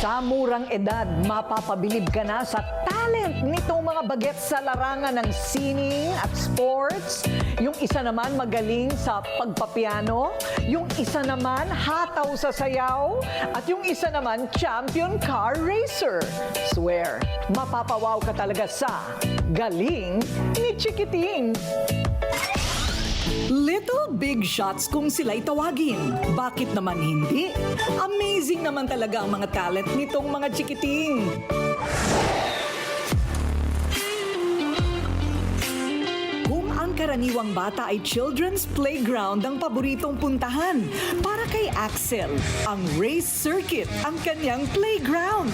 Sa murang edad, mapapabilib ka na sa talent nitong mga bagets sa larangan ng sining at sports. Yung isa naman magaling sa pagpapiano, yung isa naman hataw sa sayaw, at yung isa naman champion car racer. Swear, mapapawaw ka talaga sa galing ni Chikiting. Little Big Shots kung sila'y tawagin. Bakit naman hindi? Amazing naman talaga ang mga talent nitong mga chikiting. Karaniwang bata ay children's playground ang paboritong puntahan, para kay Axel, ang race circuit ang kanyang playground.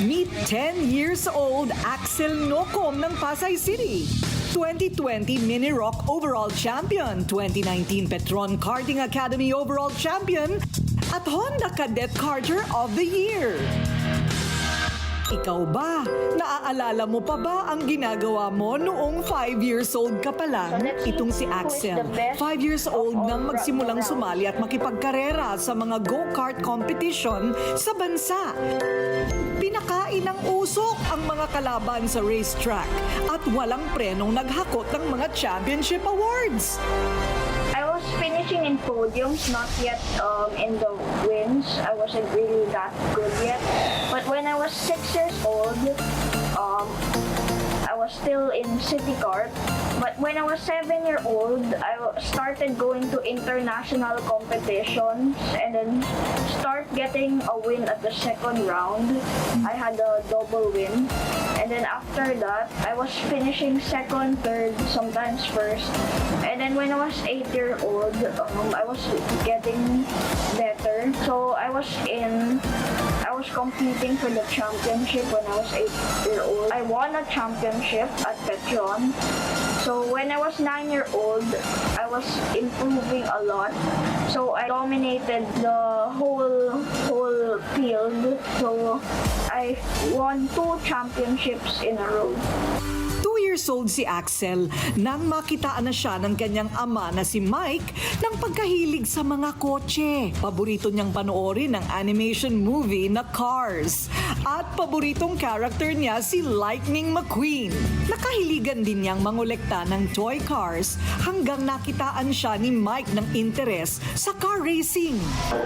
Meet 10 years old Axel Nocom ng Pasay City. 2020 Mini Rock Overall Champion, 2019 Petron Karting Academy Overall Champion, at Honda Cadet Karter of the Year. Ikaw ba? Naaalala mo pa ba ang ginagawa mo noong 5 years old ka pa lang? Itong si Axel, the best 5 years old nang magsimulang sumali at makipagkarera sa mga go-kart competition sa bansa. Pinakain ng usok ang mga kalaban sa racetrack at walang prenong naghakot ng mga championship awards. Finishing in podiums, not yet um, in the wins. I wasn't really that good yet. But when I was six years old, um, I was still in city cart. But when I was seven year old, I started going to international competitions and then start getting a win at the second round. I had a double win. And then after that, I was finishing second, third, sometimes first. And then when I was eight year old, um, I was getting better. So I was in, I was competing for the championship when I was eight year old. I won a championship at Petron. So when I was nine year old, I was improving a lot. So I dominated the whole whole field. So I won two championships in a row. 2 years old si Axel nang makitaan na siya ng kanyang ama na si Mike ng pagkahilig sa mga kotse. Paborito niyang panoorin ang animation movie na Cars. At paboritong character niya si Lightning McQueen. Nakahiligan din niyang mangolekta ng toy cars hanggang nakitaan siya ni Mike ng interes sa car racing.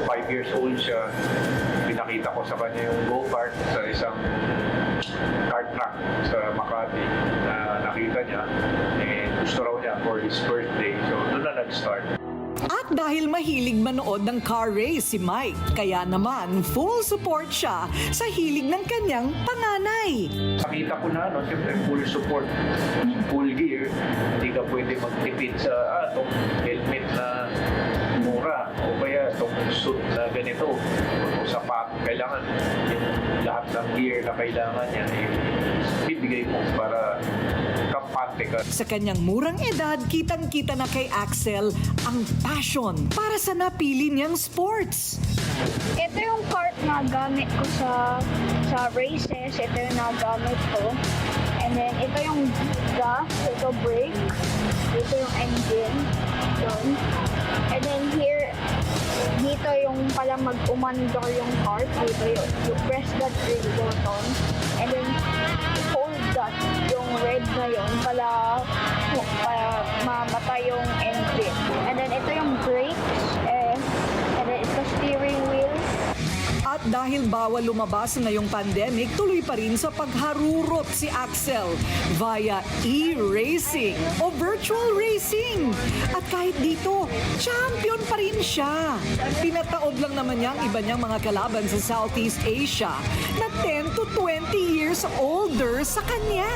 Five years old siya, pinakita ko sa kanya yung go-kart sa isang kart track sa Makati nakita niya. Eh, gusto raw niya for his birthday. So, doon na nag-start. At dahil mahilig manood ng car race si Mike, kaya naman full support siya sa hilig ng kanyang panganay. Nakita ko na, no, siyempre full support, full gear. Hindi ka pwede magtipid sa, ah, helmet na mura o kaya itong suit na ganito o sapat. Kailangan yung lahat ng gear na kailangan niya eh, bibigay mo para kampante ka. Sa kanyang murang edad, kitang-kita na kay Axel ang passion para sa napili niyang sports. Ito yung cart na gamit ko sa sa races. Ito yung nagamit ko. And then, ito yung gas, ito brake, ito yung engine, yun. And then here, dito yung pala mag-umandar yung cart, dito yung, you press that red button, and then hold that, yung red na yun, pala, para mamatay yung engine. And then ito yung brakes, eh, and then ito steering wheel, At dahil bawal lumabas ngayong pandemic, tuloy pa rin sa pagharurot si Axel via e-racing o virtual racing. At kahit dito, champion pa rin siya. Pinataod lang naman niya ang iba niyang mga kalaban sa Southeast Asia na 10 to 20 years older sa kanya.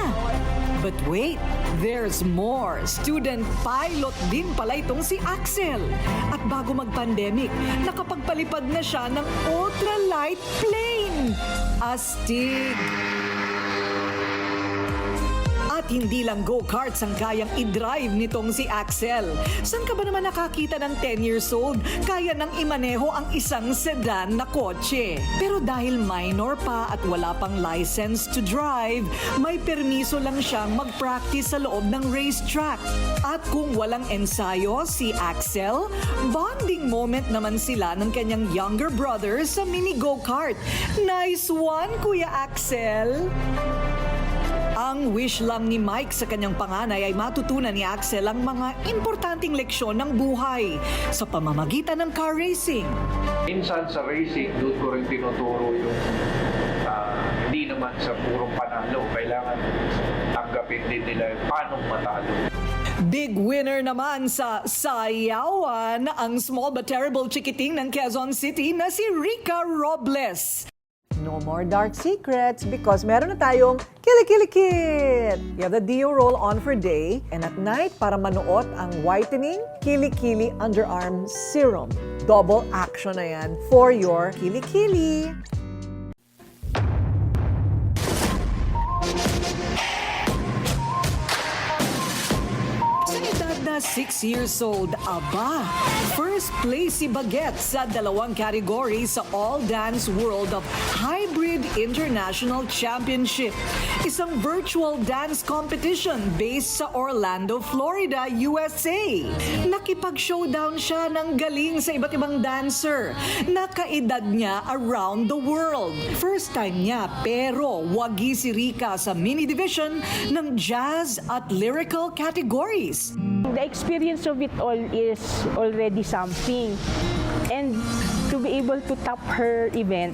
But wait, there's more. Student pilot din pala itong si Axel. At bago mag-pandemic, nakapagpalipad na siya ng ultralight plane. Astig! Hindi lang go-karts ang kayang i-drive nitong si Axel. Saan ka ba naman nakakita ng 10 years old kaya nang imaneho ang isang sedan na kotse? Pero dahil minor pa at wala pang license to drive, may permiso lang siyang mag-practice sa loob ng racetrack. At kung walang ensayo si Axel, bonding moment naman sila ng kanyang younger brother sa mini go-kart. Nice one, Kuya Axel! Ang wish lang ni Mike sa kanyang panganay ay matutunan ni Axel ang mga importanteng leksyon ng buhay sa pamamagitan ng car racing. Minsan sa racing, doon ko rin tinuturo yung ah, hindi naman sa purong panalo. Kailangan tanggapin din nila yung paano matalo. Big winner naman sa Sayawan ang small but terrible chikiting ng Quezon City na si Rica Robles. No more dark secrets because meron na tayong Kili-Kili-Kit! You have the Dio roll on for day and at night para manuot ang whitening Kili-Kili Underarm Serum. Double action na yan for your Kili-Kili. 6 years old, aba, first place si Baguette sa dalawang category sa All Dance World of Hybrid International Championship. Isang virtual dance competition based sa Orlando, Florida, USA. Nakipag-showdown siya ng galing sa iba't ibang dancer. Nakaedad niya around the world. First time niya pero wagi si Rika sa mini division ng jazz at lyrical categories. The experience of it all is already something. And to be able to top her event,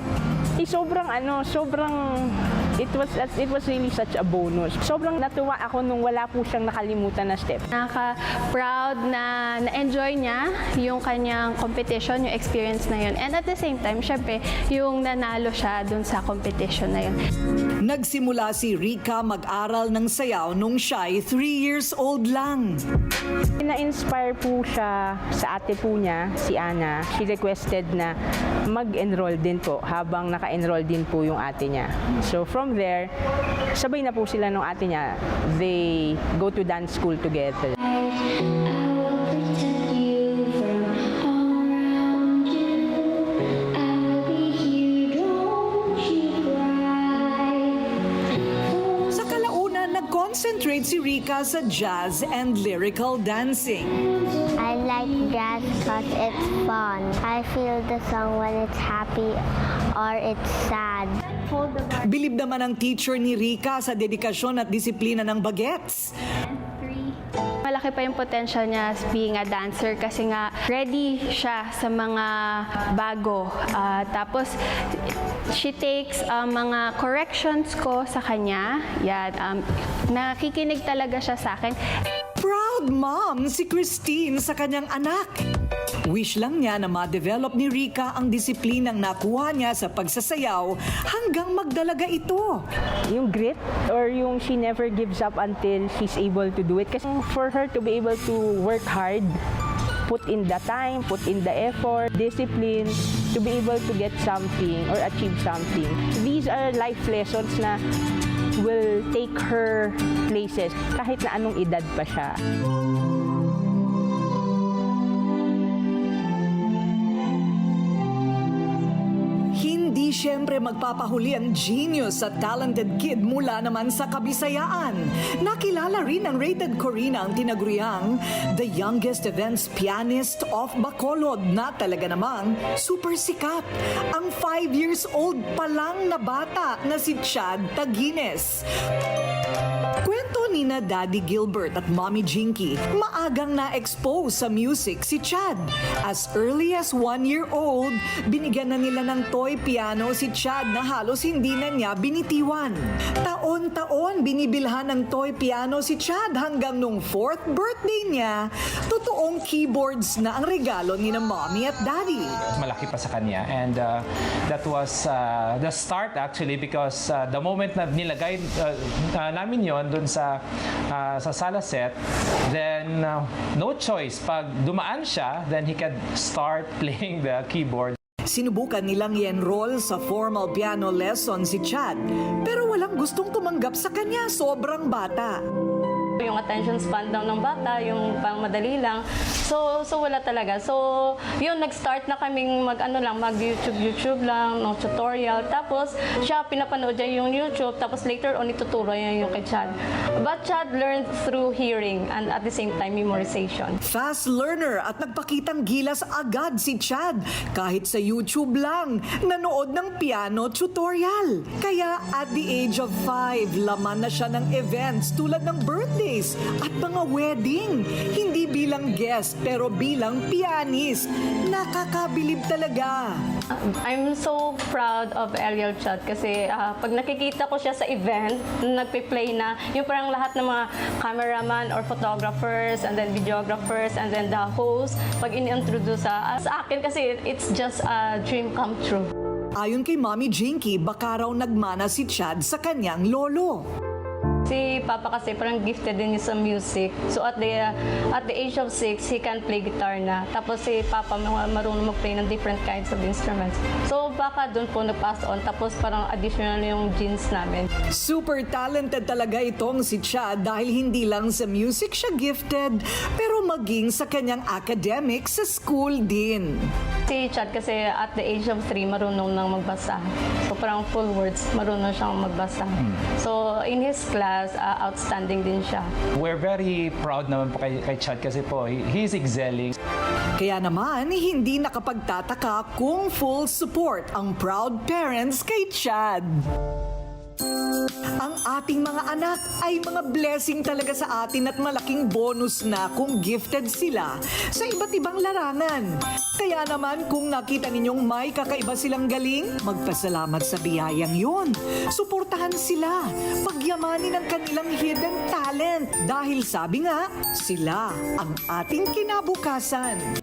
is sobrang ano, sobrang it was it was really such a bonus. Sobrang natuwa ako nung wala po siyang nakalimutan na step. Nakaka-proud na na-enjoy niya yung kanyang competition, yung experience na yun. And at the same time, syempre, yung nanalo siya dun sa competition na yun. Nagsimula si Rika mag-aral ng sayaw nung siya ay 3 years old lang. Na-inspire po siya sa ate po niya, si Ana. She requested na mag-enroll din po habang naka-enroll din po yung ate niya. So from there, sabay na po sila nung ate niya. They go to dance school together. Nag-concentrate si Rika sa jazz and lyrical dancing. I like jazz because it's fun. I feel the song when it's happy or it's sad. Bilib naman ang teacher ni Rika sa dedikasyon at disiplina ng bagets. Malaki pa yung potential niya as being a dancer kasi nga ready siya sa mga bago. Ah, tapos, she takes ah, mga corrections ko sa kanya. Yan, um, nakikinig talaga siya sa akin. Proud mom si Christine sa kanyang anak. Wish lang niya na ma-develop ni Rika ang disiplinang nakuha niya sa pagsasayaw hanggang magdalaga ito. Yung grit or yung she never gives up until she's able to do it. Kasi for her to be able to work hard, put in the time, put in the effort, discipline, to be able to get something or achieve something. These are life lessons na will take her places kahit na anong edad pa siya. Siyempre magpapahuli ang genius at talented kid mula naman sa kabisayaan. Nakilala rin ng rated Corina ang tinaguriang the youngest events pianist of Bacolod na talaga namang super sikat. Ang 5 years old pa lang na bata na si Chad Tagines. Ni Daddy Gilbert at Mommy Jinky, maagang na-expose sa music si Chad. As early as one year old, binigyan na nila ng toy piano si Chad na halos hindi na niya binitiwan. Taon-taon binibilhan ng toy piano si Chad hanggang nung fourth birthday niya, totoong keyboards na ang regalo ni na Mommy at Daddy. malaki pa sa kanya and uh, that was uh, the start actually because uh, the moment na nilagay uh, uh, namin yon dun sa uh, sa sala set then uh, no choice pag dumaan siya then he could start playing the keyboard Sinubukan nilang i-enroll sa formal piano lesson si Chad, pero walang gustong tumanggap sa kanya, sobrang bata. Yung attention span daw ng bata, yung pang madali lang. So, so wala talaga. So, yun, nag-start na kaming mag, ano lang, mag-YouTube, YouTube lang, ng tutorial. Tapos, siya, pinapanood niya yung YouTube. Tapos, later on, ituturo niya yung kay Chad. But Chad learned through hearing and at the same time, memorization. Fast learner at nagpakitang gilas agad si Chad kahit sa YouTube lang nanood ng piano tutorial. Kaya at the age of 5, laman na siya ng events tulad ng birthdays at mga wedding. Hindi bilang guest pero bilang pianist. Nakakabilib talaga. I'm so proud of Ariel Chad kasi ah, pag nakikita ko siya sa event, nagpe-play na, yung parang lahat ng mga cameraman or photographers and then videographers and then the host, pag ini-introduce sa, sa akin kasi it's just a dream come true. Ayon kay Mommy Jinky, baka raw nagmana si Chad sa kanyang lolo. Si Papa kasi parang gifted din niya sa music. So at the at the age of six, he can play guitar na. Tapos si Papa ma- marunong mag-play ng different kinds of instruments. So baka doon po nag-pass on. Tapos parang additional yung genes namin. Super talented talaga itong si Chad dahil hindi lang sa music siya gifted, pero maging sa kanyang academic sa school din. Si Chad kasi at the age of three, marunong nang magbasa. So parang full words, marunong siyang magbasa. So in his class, uh, outstanding din siya. We're very proud naman po kay, kay Chad kasi po, he- he's excelling. Kaya naman, hindi nakapagtataka kung full support ang proud parents kay Chad. Ang ating mga anak ay mga blessing talaga sa atin at malaking bonus na kung gifted sila sa iba't ibang larangan. Kaya naman kung nakita ninyong may kakaiba silang galing, magpasalamat sa biyayang yun. Suportahan sila, pagyamanin ang kanilang hidden talent dahil sabi nga, sila ang ating kinabukasan.